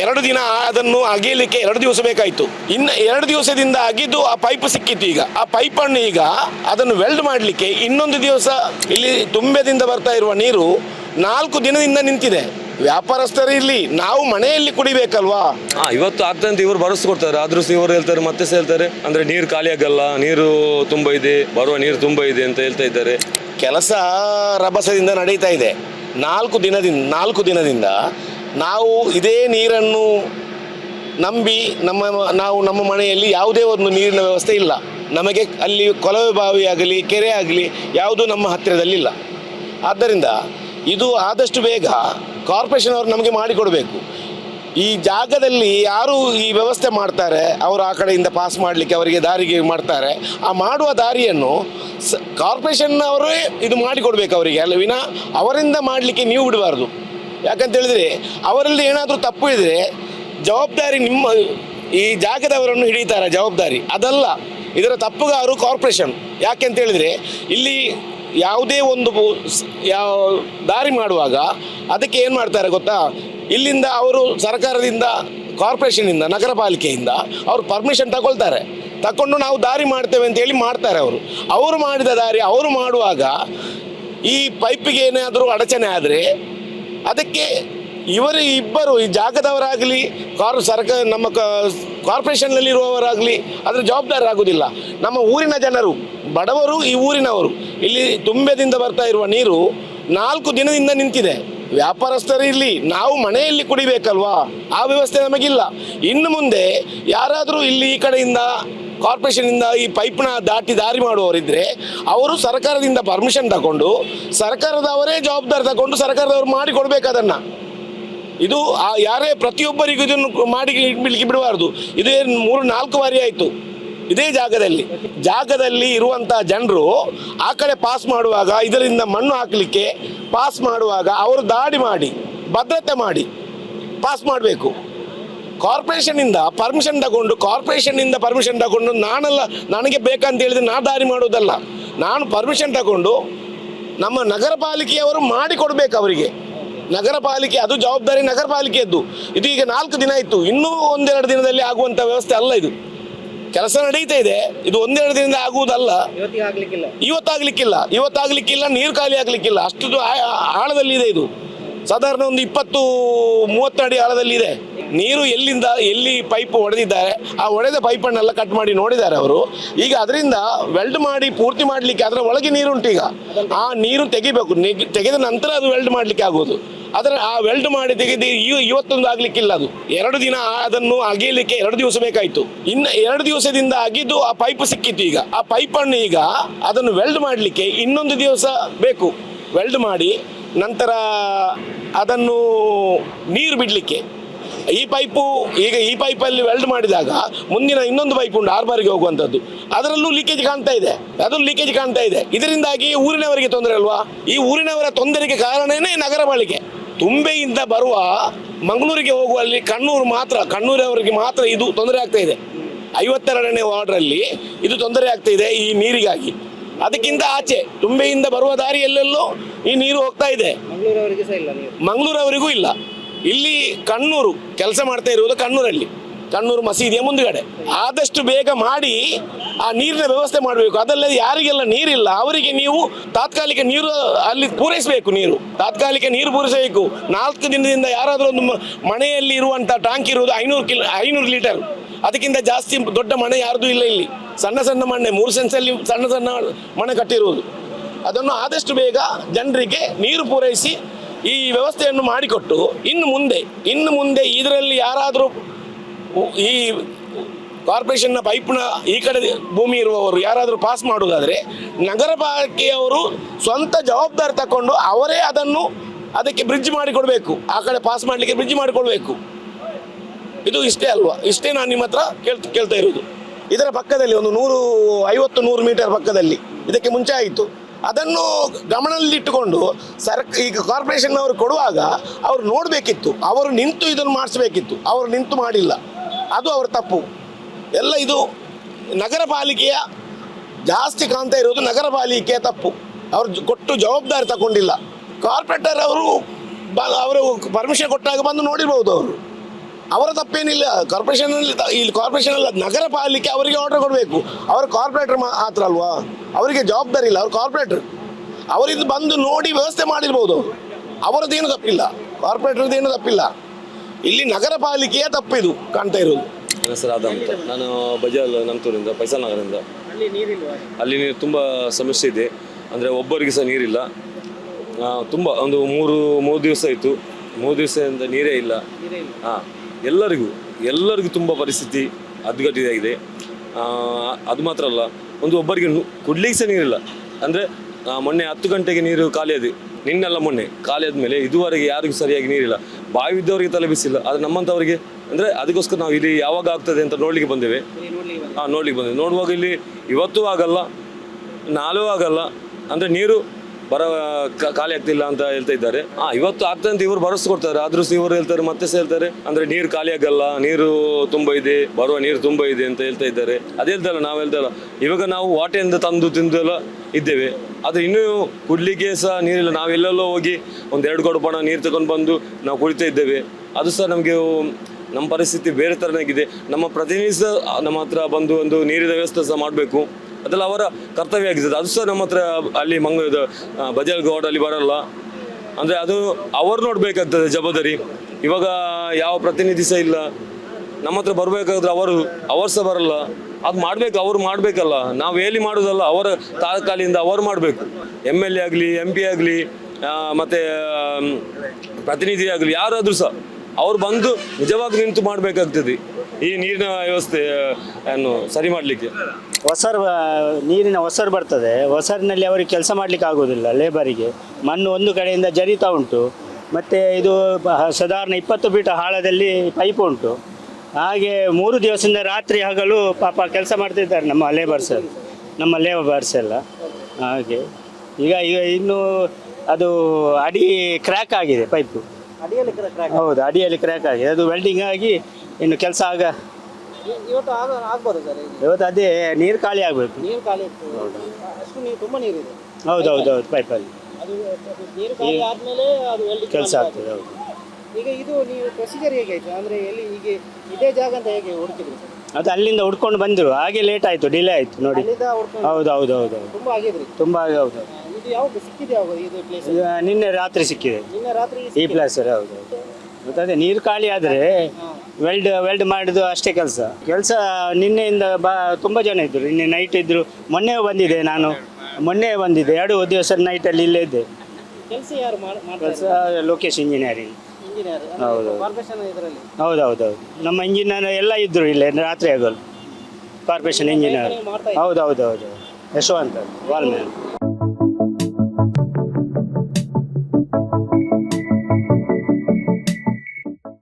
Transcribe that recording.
ಎರಡು ದಿನ ಅದನ್ನು ಅಗೆಯಲಿಕ್ಕೆ ಎರಡು ದಿವಸ ಬೇಕಾಯಿತು. ಇನ್ನು ಎರಡು ದಿವಸದಿಂದ ಅಗಿದು ಆ ಪೈಪ್ ಸಿಕ್ಕಿತ್ತು ಈಗ. ಆ ಪೈಪನ್ನು ಈಗ ಅದನ್ನು ವೆಲ್ಡ್ ಮಾಡಲಿಕ್ಕೆ ಇನ್ನೊಂದು ದಿವಸ ಇಲ್ಲಿ ತುಂಬೆದಿಂದ ಬರ್ತಾ ಇರುವ ನೀರು ನಾಲ್ಕು ದಿನದಿಂದ ನಿಂತಿದೆ. ವ್ಯಾಪಾರಸ್ಥರು ಇಲ್ಲಿ ನಾವು ಮನೆಯಲ್ಲಿ ಕುಡಿಬೇಕಲ್ವಾ? ಹಾ ಇವತ್ತು ಆಗ್ತದೆ ಇವರು ಭರವಸೆ ಕೊಡ್ತಾರೆ. ಆದ್ರೂ ಸಹ ಇವರು ಹೇಳ್ತಾರೆ ಮತ್ತೆ ಸಹ ಹೇಳ್ತಾರೆ ಅಂದ್ರೆ ನೀರು ಖಾಲಿ ಆಗಲ್ಲ ನೀರು ತುಂಬಾ ಇದೆ ಬರುವ ನೀರು ತುಂಬಾ ಇದೆ ಅಂತ ಹೇಳ್ತಾ ಇದ್ದಾರೆ. ಕೆಲಸ ರಭಸದಿಂದ ನಡೀತಾ ಇದೆ. ನಾಲ್ಕು ದಿನದಿಂದ ನಾಲ್ಕು ದಿನದಿಂದ ನಾವು ಇದೇ ನೀರನ್ನು ನಂಬಿ ನಮ್ಮ ನಾವು ನಮ್ಮ ಮನೆಯಲ್ಲಿ ಯಾವುದೇ ಒಂದು ನೀರಿನ ವ್ಯವಸ್ಥೆ ಇಲ್ಲ. ನಮಗೆ ಅಲ್ಲಿ ಕೊಳವೆ ಬಾವಿ ಆಗಲಿ, ಕೆರೆ ಆಗಲಿ ಯಾವುದೂ ನಮ್ಮ ಹತ್ತಿರದಲ್ಲಿಲ್ಲ. ಆದ್ದರಿಂದ ಇದು ಆದಷ್ಟು ಬೇಗ ಕಾರ್ಪೊರೇಷನ್ ಅವರು ನಮಗೆ ಮಾಡಿಕೊಡಬೇಕು. ಈ ಜಾಗದಲ್ಲಿ ಯಾರು ಈ ವ್ಯವಸ್ಥೆ ಮಾಡ್ತಾರೆ, ಅವರು ಆ ಕಡೆಯಿಂದ ಪಾಸ್ ಮಾಡಲಿಕ್ಕೆ ಅವರಿಗೆ ದಾರಿಗೆ ಮಾಡ್ತಾರೆ. ಆ ಮಾಡುವ ದಾರಿಯನ್ನು ಸ ಕಾರ್ಪೊರೇಷನ್ನವರೇ ಇದು ಮಾಡಿಕೊಡ್ಬೇಕು ಅವರಿಗೆ. ಅಲ್ಲ ವಿನ, ಅವರಿಂದ ಮಾಡಲಿಕ್ಕೆ ನೀವು ಬಿಡಬಾರ್ದು. ಯಾಕಂತ ಹೇಳಿದರೆ ಅವರಲ್ಲಿ ಏನಾದರೂ ತಪ್ಪು ಇದ್ದರೆ ಜವಾಬ್ದಾರಿ ನಿಮ್ಮ, ಈ ಜಾಗದವರನ್ನು ಹಿಡಿತಾರೆ ಜವಾಬ್ದಾರಿ. ಅದಲ್ಲ, ಇದರ ತಪ್ಪುಗಾರು ಕಾರ್ಪೊರೇಷನ್. ಯಾಕೆಂತ ಹೇಳಿದ್ರೆ, ಇಲ್ಲಿ ಯಾವುದೇ ಒಂದು ಯಾವ, ದಾರಿ ಮಾಡುವಾಗ ಅದಕ್ಕೆ ಏನು ಮಾಡ್ತಾರೆ ಗೊತ್ತಾ? ಇಲ್ಲಿಂದ ಅವರು ಸರ್ಕಾರದಿಂದ ಕಾರ್ಪೊರೇಷನಿಂದ ನಗರ ಪಾಲಿಕೆಯಿಂದ ಅವರು ಪರ್ಮಿಷನ್ ತಗೊಳ್ತಾರೆ. ತಕೊಂಡು ನಾವು ದಾರಿ ಮಾಡ್ತೇವೆ ಅಂತ ಹೇಳಿ ಮಾಡ್ತಾರೆ ಅವರು. ಅವರು ಮಾಡಿದ ದಾರಿ, ಅವರು ಮಾಡುವಾಗ ಈ ಪೈಪಿಗೆ ಏನಾದರೂ ಅಡಚಣೆ ಆದರೆ ಅದಕ್ಕೆ ಇವರು ಇಬ್ಬರು, ಈ ಜಾಗದವರಾಗಲಿ, ಕಾರ್ ಸರ್ಕಾರ ನಮ್ಮ ಕಾರ್ಪೊರೇಷನ್ನಲ್ಲಿರುವವರಾಗಲಿ ಅದರ ಜವಾಬ್ದಾರಿ ಆಗುವುದಿಲ್ಲ ನಮ್ಮ ಊರಿನ ಜನರು, ಬಡವರು ಈ ಊರಿನವರು. ಇಲ್ಲಿ ತುಂಬೆದಿಂದ ಬರ್ತಾ ಇರುವ ನೀರು ನಾಲ್ಕು ದಿನದಿಂದ ನಿಂತಿದೆ. ವ್ಯಾಪಾರಸ್ಥರು ಇಲ್ಲಿ ನಾವು ಮನೆಯಲ್ಲಿ ಕುಡಿಬೇಕಲ್ವಾ? ಆ ವ್ಯವಸ್ಥೆ ನಮಗಿಲ್ಲ. ಇನ್ನು ಮುಂದೆ ಯಾರಾದರೂ ಇಲ್ಲಿ ಈ ಕಡೆಯಿಂದ ಕಾರ್ಪೊರೇಷನಿಂದ ಈ ಪೈಪ್ನ ದಾಟಿ ದಾರಿ ಮಾಡುವವರಿದ್ರೆ ಅವರು ಸರ್ಕಾರದಿಂದ ಪರ್ಮಿಷನ್ ತಗೊಂಡು ಸರ್ಕಾರದವರೇ ಜವಾಬ್ದಾರಿ ತಗೊಂಡು ಸರ್ಕಾರದವರು ಮಾಡಿಕೊಡ್ಬೇಕು ಅದನ್ನು ಇದು ಯಾರೇ ಪ್ರತಿಯೊಬ್ಬರಿಗೂ ಇದನ್ನು ಮಾಡಿ ಬಿಡ್ಲಿಕ್ಕೆ ಬಿಡಬಾರ್ದು. ಇದೇ ಮೂರು ನಾಲ್ಕು ಬಾರಿ ಆಯಿತು. ಇದೇ ಜಾಗದಲ್ಲಿ. ಜಾಗದಲ್ಲಿ ಇರುವಂಥ ಜನರು ಆ ಕಡೆ ಪಾಸ್ ಮಾಡುವಾಗ ಇದರಿಂದ ಮಣ್ಣು ಹಾಕಲಿಕ್ಕೆ ಪಾಸ್ ಮಾಡುವಾಗ ಅವರು ದಾಡಿ ಮಾಡಿ, ಭದ್ರತೆ ಮಾಡಿ ಪಾಸ್ ಮಾಡಬೇಕು. ಕಾರ್ಪೊರೇಷನಿಂದ ಪರ್ಮಿಷನ್ ತಗೊಂಡು ಕಾರ್ಪೊರೇಷನ್ನಿಂದ ಪರ್ಮಿಷನ್ ತಗೊಂಡು ನಾನಲ್ಲ ನನಗೆ ಬೇಕಂತ ಹೇಳಿದ್ರೆ ನಾ ದಾರಿ ಮಾಡೋದಲ್ಲ. ನಾನು ಪರ್ಮಿಷನ್ ತಗೊಂಡು ನಮ್ಮ ನಗರ ಪಾಲಿಕೆಯವರು ಮಾಡಿಕೊಡ್ಬೇಕು ಅವರಿಗೆ. ನಗರ ಪಾಲಿಕೆ ಅದು ಜವಾಬ್ದಾರಿ ನಗರ ಪಾಲಿಕೆಯದ್ದು ಇದು ಈಗ ನಾಲ್ಕು ದಿನ ಇತ್ತು. ಇನ್ನೂ ಒಂದೆರಡು ದಿನದಲ್ಲಿ ಆಗುವಂಥ ವ್ಯವಸ್ಥೆ ಅಲ್ಲ ಇದು. ಕೆಲಸ ನಡೀತಾ ಇದೆ. ಇದು ಒಂದೆರಡು ದಿನದಿಂದ ಆಗುವುದಲ್ಲ. ಇವತ್ತಾಗ್ಲಿಕ್ಕಿಲ್ಲ. ಇವತ್ತಾಗ್ಲಿಕ್ಕಿಲ್ಲ ನೀರು ಖಾಲಿ ಆಗ್ಲಿಕ್ಕಿಲ್ಲ. ಅಷ್ಟು ಆಳದಲ್ಲಿ ಇದೆ ಇದು. ಸಾಧಾರಣ ಒಂದು ಇಪ್ಪತ್ತು ಮೂವತ್ತು ಅಡಿ ಆಳದಲ್ಲಿ ಇದೆ ನೀರು ಎಲ್ಲಿಂದ, ಎಲ್ಲಿ ಪೈಪ್ ಹೊಡೆದಿದ್ದಾರೆ ಆ ಒಡೆದ ಪೈಪನ್ನೆಲ್ಲ ಕಟ್ ಮಾಡಿ ನೋಡಿದ್ದಾರೆ ಅವರು. ಈಗ ಅದರಿಂದ ವೆಲ್ಡ್ ಮಾಡಿ ಪೂರ್ತಿ ಮಾಡಲಿಕ್ಕೆ ಅದರ ಒಳಗೆ ನೀರುಂಟು ಈಗ. ಆ ನೀರು ತೆಗಿಬೇಕು. ತೆಗೆದ ನಂತರ ಅದು ವೆಲ್ಡ್ ಮಾಡಲಿಕ್ಕೆ ಆಗೋದು ಅದರ, ಆ ವೆಲ್ಡ್ ಮಾಡಿ ತೆಗೆದು ಇವ- ಇವತ್ತೊಂದು ಆಗ್ಲಿಕ್ಕಿಲ್ಲ ಅದು. ಎರಡು ದಿನ ಅದನ್ನು ಅಗೆಯಲಿಕ್ಕೆ ಎರಡು ದಿವಸ ಬೇಕಾಯಿತು. ಇನ್ನು ಎರಡು ದಿವಸದಿಂದ ಅಗಿದು ಆ ಪೈಪ್ ಸಿಕ್ಕಿತ್ತು ಈಗ. ಆ ಪೈಪನ್ನು ಈಗ ಅದನ್ನು ವೆಲ್ಡ್ ಮಾಡಲಿಕ್ಕೆ ಇನ್ನೊಂದು ದಿವಸ ಬೇಕು. ವೆಲ್ಡ್ ಮಾಡಿ ನಂತರ ಅದನ್ನು ನೀರು ಬಿಡಲಿಕ್ಕೆ. ಈ ಪೈಪು ಈಗ ಈ ಪೈಪಲ್ಲಿ ವೆಲ್ಡ್ ಮಾಡಿದಾಗ ಮುಂದಿನ ಇನ್ನೊಂದು ಪೈಪ್ ಉಂಟು ಆರ್ಬಾರಿಗೆ ಹೋಗುವಂಥದ್ದು. ಅದರಲ್ಲೂ ಲೀಕೇಜ್ ಕಾಣ್ತಾ ಇದೆ. ಅದು ಲೀಕೇಜ್ ಕಾಣ್ತಾ ಇದೆ. ಇದರಿಂದಾಗಿ ಊರಿನವರಿಗೆ ತೊಂದರೆ ಅಲ್ವಾ? ಈ ಊರಿನವರ ತೊಂದರೆಗೆ ಕಾರಣನೇ ನಗರ ಬಾಳಿಕೆ ತುಂಬೆಯಿಂದ ಬರುವ ಮಂಗಳೂರಿಗೆ ಹೋಗುವಲ್ಲಿ ಕಣ್ಣೂರು ಮಾತ್ರ ಕಣ್ಣೂರವರಿಗೆ ಮಾತ್ರ ಇದು ತೊಂದರೆ ಆಗ್ತಾ ಇದೆ. ಐವತ್ತೆರಡನೇ ವಾರ್ಡ್ರಲ್ಲಿ ಇದು ತೊಂದರೆ ಆಗ್ತಾ ಇದೆ ಈ ನೀರಿಗಾಗಿ. ಅದಕ್ಕಿಂತ ಆಚೆ ತುಂಬೆಯಿಂದ ಬರುವ ದಾರಿಯಲ್ಲೆಲ್ಲೋ ಈ ನೀರು ಹೋಗ್ತಾ ಇದೆ. ಮಂಗಳೂರವರಿಗೂ ಇಲ್ಲ. ಇಲ್ಲ ಕಣ್ಣೂರು ಕೆಲಸ ಮಾಡ್ತಾ ಇರುವುದು ಕಣ್ಣೂರಲ್ಲಿ. ಕಣ್ಣೂರು ಮಸೀದಿಯ ಮುಂದುಗಡೆ. ಆದಷ್ಟು ಬೇಗ ಮಾಡಿ ಆ ನೀರಿನ ವ್ಯವಸ್ಥೆ ಮಾಡಬೇಕು. ಅದಲ್ಲದೆ ಯಾರಿಗೆಲ್ಲ ನೀರಿಲ್ಲ, ಅವರಿಗೆ ನೀವು ತಾತ್ಕಾಲಿಕ ನೀರು ಅಲ್ಲಿ ಪೂರೈಸಬೇಕು ನೀರು. ತಾತ್ಕಾಲಿಕ ನೀರು ಪೂರೈಸಬೇಕು. ನಾಲ್ಕು ದಿನದಿಂದ ಯಾರಾದರೂ ಒಂದು ಮನೆಯಲ್ಲಿ ಇರುವಂಥ ಟ್ಯಾಂಕ್ ಇರುವುದು ಐನೂರು ಕಿಲೋ, ಐನೂರು ಲೀಟರ್. ಅದಕ್ಕಿಂತ ಜಾಸ್ತಿ ದೊಡ್ಡ ಮನೆ ಯಾರ್ದು ಇಲ್ಲ ಇಲ್ಲಿ. ಸಣ್ಣ ಸಣ್ಣ ಮನೆ, ಮೂರು ಸೆನ್ಸಲ್ಲಿ ಸಣ್ಣ ಸಣ್ಣ ಮನೆ ಕಟ್ಟಿರುವುದು. ಅದನ್ನು ಆದಷ್ಟು ಬೇಗ ಜನರಿಗೆ ನೀರು ಪೂರೈಸಿ ಈ ವ್ಯವಸ್ಥೆಯನ್ನು ಮಾಡಿಕೊಟ್ಟು ಇನ್ನು ಮುಂದೆ ಇನ್ನು ಮುಂದೆ ಇದರಲ್ಲಿ ಯಾರಾದರೂ ಈ ಕಾರ್ಪೊರೇಷನ್ನ ಪೈಪ್ನ ಈ ಕಡೆ ಭೂಮಿ ಇರುವವರು ಯಾರಾದರೂ ಪಾಸ್ ಮಾಡುವುದಾದರೆ ನಗರ ಪಾಲಿಕೆಯವರು ಸ್ವಂತ ಜವಾಬ್ದಾರಿ ತಗೊಂಡು ಅವರೇ ಅದನ್ನು ಅದಕ್ಕೆ ಬ್ರಿಡ್ಜ್ ಮಾಡಿಕೊಡಬೇಕು. ಆ ಕಡೆ ಪಾಸ್ ಮಾಡಲಿಕ್ಕೆ ಬ್ರಿಡ್ಜ್ ಮಾಡಿಕೊಳ್ಬೇಕು ಇದು ಇಷ್ಟೇ ಅಲ್ವಾ? ಇಷ್ಟೇ ನಾನು ನಿಮ್ಮ ಹತ್ರ ಕೇಳ್ತ, ಕೇಳ್ತಾ ಇರೋದು ಇದರ ಪಕ್ಕದಲ್ಲಿ ಒಂದು ನೂರು ಐವತ್ತು ನೂರು ಮೀಟರ್ ಪಕ್ಕದಲ್ಲಿ. ಇದಕ್ಕೆ ಮುಂಚೆ ಆಯಿತು. ಅದನ್ನು ಗಮನದಲ್ಲಿಟ್ಟುಕೊಂಡು ಸರ್ಕ, ಈಗ ಕಾರ್ಪೊರೇಷನ್ ಅವರು ಕೊಡುವಾಗ ಅವರು ನೋಡಬೇಕಿತ್ತು. ಅವರು ನಿಂತು ಇದನ್ನು ಮಾಡಿಸಬೇಕಿತ್ತು. ಅವರು ನಿಂತು ಮಾಡಿಲ್ಲ. ಅದು ಅವರ ತಪ್ಪು. ಎಲ್ಲ ಇದು ನಗರ ಪಾಲಿಕೆಯ ಜಾಸ್ತಿ ಕಾಣ್ತಾ ಇರೋದು ನಗರ ಪಾಲಿಕೆಯ ತಪ್ಪು. ಅವರು ಕೊಟ್ಟು ಜವಾಬ್ದಾರಿ ತಗೊಂಡಿಲ್ಲ. ಕಾರ್ಪೊರೇಟರ್ ಅವರು ಬ, ಅವರು ಪರ್ಮಿಷನ್ ಕೊಟ್ಟಾಗ ಬಂದು ನೋಡಿರ್ಬೋದು ಅವರು. ಅವರ ತಪ್ಪೇನಿಲ್ಲ ಕಾರ್ಪೊರೇಷನ್ ಇಲ್ಲಿ ಕಾರ್ಪೊರೇಷನ್ ಅಲ್ಲ ನಗರ ಪಾಲಿಕೆ ಅವರಿಗೆ ಆರ್ಡರ್ ಕೊಡಬೇಕು. ಅವರು ಕಾರ್ಪೊರೇಟರ್ ಮಾತ್ರ ಅಲ್ವಾ? ಅವರಿಗೆ ಜವಾಬ್ದಾರಿ ಇಲ್ಲ ಅವ್ರು ಕಾರ್ಪೊರೇಟರ್ ಅವರಿದ್ದು ಬಂದು ನೋಡಿ ವ್ಯವಸ್ಥೆ ಮಾಡಿರ್ಬೋದು. ಅವರದ್ದೇನು ತಪ್ಪಿಲ್ಲ ಕಾರ್ಪೊರೇಟರ್ದು ಏನು ತಪ್ಪಿಲ್ಲ. ಇಲ್ಲಿ ನಗರ ಪಾಲಿಕೆಯ ತಪ್ಪಿದು ಕಾಣ್ತಾ ಇರೋದು. ನನ್ನ ಹೆಸರು ಆದ ಅಂತ. ನಾನು ಬಜಾಲ್ ನಂತೂರಿಂದ ಪೈಸಲ್ ನಗರದಿಂದ. ಅಲ್ಲಿ ನೀರಿಲ್ವಾ? ಅಲ್ಲಿ ನೀರು ತುಂಬ ಸಮಸ್ಯೆ ಇದೆ. ಅಂದರೆ ಒಬ್ಬರಿಗೆ ಸಹ ನೀರಿಲ್ಲ. ತುಂಬ ಒಂದು ಮೂರು ಮೂರು ದಿವಸ ಆಯಿತು. ಮೂರು ದಿವಸದಿಂದ ನೀರೇ ಇಲ್ಲ. ನೀರೇ ಇಲ್ಲ. ಹಾಂ. ಎಲ್ಲರಿಗೂ ಎಲ್ಲರಿಗೂ ತುಂಬ ಪರಿಸ್ಥಿತಿ ಅದ್ಗಟ್ಟಿದಾಗಿದೆ ಅದು ಮಾತ್ರ ಅಲ್ಲ ಒಂದು ಒಬ್ಬರಿಗೆ ಕುಡ್ಲಿಕ್ಕೆ ಸಹ ನೀರಿಲ್ಲ. ಅಂದರೆ ಮೊನ್ನೆ ಹತ್ತು ಗಂಟೆಗೆ ನೀರು ಖಾಲಿ ಆದ ನಿನ್ನೆಲ್ಲ ಮೊನ್ನೆ ಖಾಲಿ ಮೇಲೆ ಇದುವರೆಗೆ ಯಾರಿಗೂ ಸರಿಯಾಗಿ ನೀರಿಲ್ಲ. ಬಾವಿ ಇದ್ದವರಿಗೆ ತಲೆ ಬಿಸಿಲ್ಲ ಆದರೆ ನಮ್ಮಂಥವರಿಗೆ ಅಂದರೆ ಅದಕ್ಕೋಸ್ಕರ ನಾವು ಇಲ್ಲಿ ಯಾವಾಗ ಆಗ್ತದೆ ಅಂತ ನೋಡಲಿಕ್ಕೆ ಬಂದೇವೆ. ಹಾಂ ನೋಡ್ಲಿಕ್ಕೆ ಬಂದೆ ನೋಡುವಾಗ ಇಲ್ಲಿ ಇವತ್ತೂ ಆಗಲ್ಲ ನಾಳೆ ಆಗಲ್ಲ ಅಂದರೆ ನೀರು ಬರ ಖಾಲಿ ಆಗ್ತಿಲ್ಲ ಅಂತ ಹೇಳ್ತಾ ಇದ್ದಾರೆ. ಹಾಂ, ಇವತ್ತು ಆಗ್ತದೆ ಅಂತ ಇವರು ಭರವಸೆ ಕೊಡ್ತಾರೆ. ಆದ್ರೂ ಇವರು ಹೇಳ್ತಾರೆ, ಮತ್ತೆ ಸಹ ಹೇಳ್ತಾರೆ. ಅಂದ್ರೆ ನೀರು ಖಾಲಿ ಆಗಲ್ಲ, ನೀರು ತುಂಬಾ ಇದೆ, ಬರುವ ನೀರು ತುಂಬಾ ಇದೆ ಅಂತ ಹೇಳ್ತಾ ಇದ್ದಾರೆ. ಅದೇ ಹೇಳ್ತಲ್ಲ ನಾವು ಹೇಳ್ತಲ್ಲ ಇವಾಗ ನಾವು ವಾಟೆಯಿಂದ ತಂದು ತಿಂದು ಎಲ್ಲ ಇದ್ದೇವೆ. ಆದರೆ ಇನ್ನೂ ಕುಡ್ಲಿಕ್ಕೆ ಸಹ ನೀರಿಲ್ಲ. ನಾವು ಎಲ್ಲೆಲ್ಲೋ ಹೋಗಿ ಒಂದು ಎರಡು ಕೊಡಪಣ ನೀರು ತಗೊಂಡು ಬಂದು ನಾವು ಕುಡಿತಾ ಇದ್ದೇವೆ. ಅದು ಸಹ ನಮಗೆ ನಮ್ಮ ಪರಿಸ್ಥಿತಿ ಬೇರೆ ಥರನಾಗಿದೆ ನಮ್ಮ ಪ್ರತಿನಿಧಿ ಸಹ ನಮ್ಮ ಹತ್ರ ಬಂದು ಒಂದು ನೀರಿನ ವ್ಯವಸ್ಥೆ ಸಹ ಮಾಡಬೇಕು. ಅದೆಲ್ಲ ಅವರ ಕರ್ತವ್ಯ ಆಗಿದೆ ಅದು ಸಹ ನಮ್ಮ ಹತ್ರ ಅಲ್ಲಿ ಮಂಗ ಇದು, ಬಜಲ್ ಗೌಡ್ ಅಲ್ಲಿ ಬರಲ್ಲ. ಅಂದರೆ ಅದು ಅವರು ನೋಡಬೇಕಾಗ್ತದೆ ಜವಾಬ್ದಾರಿ. ಇವಾಗ ಯಾವ ಪ್ರತಿನಿಧಿ ಸಹ ಇಲ್ಲ. ನಮ್ಮ ಹತ್ರ ಬರಬೇಕಾದ್ರೆ ಅವರು ಅವರು ಸಹ ಬರಲ್ಲ. ಅದು ಮಾಡಬೇಕು ಅವ್ರು ಮಾಡಬೇಕಲ್ಲ. ನಾವು ಎಲ್ಲಿ ಮಾಡೋದಲ್ಲ ಅವರ ತಾತ್ಕಾಲಿಂದ ಅವರು ಮಾಡಬೇಕು. ಎಂ ಎಲ್ ಎ ಆಗಲಿ ಎಂ ಪಿ ಆಗಲಿ ಮತ್ತು ಪ್ರತಿನಿಧಿ ಆಗಲಿ ಯಾರಾದರೂ ಸಹ ಅವ್ರು ಬಂದು ನಿಜವಾಗಿ ನಿಂತು ಮಾಡಬೇಕಾಗ್ತದೆ. ಈ ನೀರಿನ ವ್ಯವಸ್ಥೆ ಅನ್ನು ಸರಿ ಮಾಡಲಿಕ್ಕೆ? ಹೊಸರು ನೀರಿನ ಹೊಸರು ಬರ್ತದೆ. ಹೊಸರಿನಲ್ಲಿ ಅವರಿಗೆ ಕೆಲಸ ಮಾಡಲಿಕ್ಕೆ ಆಗೋದಿಲ್ಲ ಲೇಬರಿಗೆ ಮಣ್ಣು ಒಂದು ಕಡೆಯಿಂದ ಜರಿತಾ ಉಂಟು. ಮತ್ತು ಇದು ಸಾಧಾರಣ ಇಪ್ಪತ್ತು ಫೀಟ್ ಆಳದಲ್ಲಿ ಪೈಪ್ ಉಂಟು. ಹಾಗೆ ಮೂರು ದಿವಸದಿಂದ ರಾತ್ರಿ ಹಗಲು ಪಾಪ ಕೆಲಸ ಮಾಡ್ತಿದ್ದಾರೆ ನಮ್ಮ ಲೇಬರ್ಸ್ ನಮ್ಮ ಲೇಬರ್ಸ್ ಎಲ್ಲ. ಹಾಗೆ ಈಗ ಈಗ ಇನ್ನು ಅದು ಅಡಿ ಕ್ರ್ಯಾಕ್ ಆಗಿದೆ ಪೈಪು ಅಡಿಯಲ್ಲಿ ಕ್ರ್ಯಾಕ್ ಹೌದು ಅಡಿಯಲ್ಲಿ ಕ್ರ್ಯಾಕ್ ಆಗಿದೆ. ಅದು ವೆಲ್ಡಿಂಗ್ ಆಗಿ ಇನ್ನು ಕೆಲಸ ಆಗ ಇವತ್ತು ಆಗ ಆಗ್ಬೋದು ಸರ್ ಇವತ್ತು ಅದೇ ನೀರು ಖಾಲಿ ಆಗಬೇಕು. ನೀರು ಖಾಲಿ ಇತ್ತು. ಅಷ್ಟು ನೀರು ತುಂಬ ನೀರಿದೆ ಹೌದು ಹೌದು ಹೌದು ಪೈಪಲ್ಲಿ ಅದು ಅದು ನೀರು ಖಾಲಿ ಆದ್ಮೇಲೆ ಅದು ಎಲ್ಲಿ ಕೆಲಸ ಆಗ್ತದೆ ಹೌದು. ಈಗ ಇದು ನೀವು ಪ್ರೊಸೀಜರ್ ಹೇಗೆ ಆಯ್ತು? ಅಂದ್ರೆ ಎಲ್ಲಿ ಹೀಗೆ ಇದೇ ಜಾಗ ಅಂತ ಹೇಗೆ ಹುಡುಕಿದ್ರಿ ಸರ್? ಅದು ಅಲ್ಲಿಂದ ಹುಡ್ಕೊಂಡು ಬಂದರು. ಹಾಗೆ ಲೇಟ್ ಆಯ್ತು ಡಿಲೇ ಆಯಿತು ನೋಡಿ. ಅಲ್ಲಿಂದ ಹುಡ್ಕೊಂಡು ಹೌದು ಹೌದು ಹೌದು ಹೌದು. ತುಂಬಾ ಆಗಿದ್ರಿ. ತುಂಬ ಹೌದು ಆ, ಇದು ಯಾವಾಗ ಸಿಕ್ಕಿದೆ ಯಾವಾಗ ಇದು ಪ್ಲೇಸ್ ಈಗ ನಿನ್ನೆ ರಾತ್ರಿ ಸಿಕ್ಕಿದೆ. ನಿನ್ನೆ ರಾತ್ರಿ ಈ ಪ್ಲೇಸ್ ಹೌದು ಹೌದು. ಮತ್ತೆ ಅದೇ ನೀರು ಖಾಲಿ ಆದರೆ ವೆಲ್ಡ್ ವೆಲ್ಡ್ ಮಾಡಿದ್ದು ಅಷ್ಟೇ ಕೆಲಸ. ಕೆಲಸ ನಿನ್ನೆಯಿಂದ ಬಾ ತುಂಬ ಜನ ಇದ್ದರು ನಿನ್ನೆ ನೈಟ್ ಇದ್ದರು ಮೊನ್ನೆ ಬಂದಿದೆ ನಾನು. ಮೊನ್ನೆ ಬಂದಿದ್ದೆ. ಎರಡು ದಿವಸ ನೈಟಲ್ಲಿ ಇಲ್ಲೇ ಇದ್ದೆ. ಕೆಲಸ ಯಾರು ಕೆಲಸ ಲೋಕೇಶ್ ಇಂಜಿನಿಯರಿಂಗ್ ಇಂಜಿನಿಯರ್ ಹೌದು. ಕಾರ್ಪೊರೇಷನ್ ಇದರಲ್ಲಿ ಹೌದು ಹೌದು ಹೌದು ನಮ್ಮ ಇಂಜಿನಿಯರ್ ಎಲ್ಲ ಇದ್ದರು ಇಲ್ಲೇ ರಾತ್ರಿ ಆಗಲು ಕಾರ್ಪೊರೇಷನ್ ಇಂಜಿನಿಯರ್ ಹೌದು ಹೌದು ಹೌದು ಯಶವಂತ್ ವಾಲ್ಮ್ಯಾನ್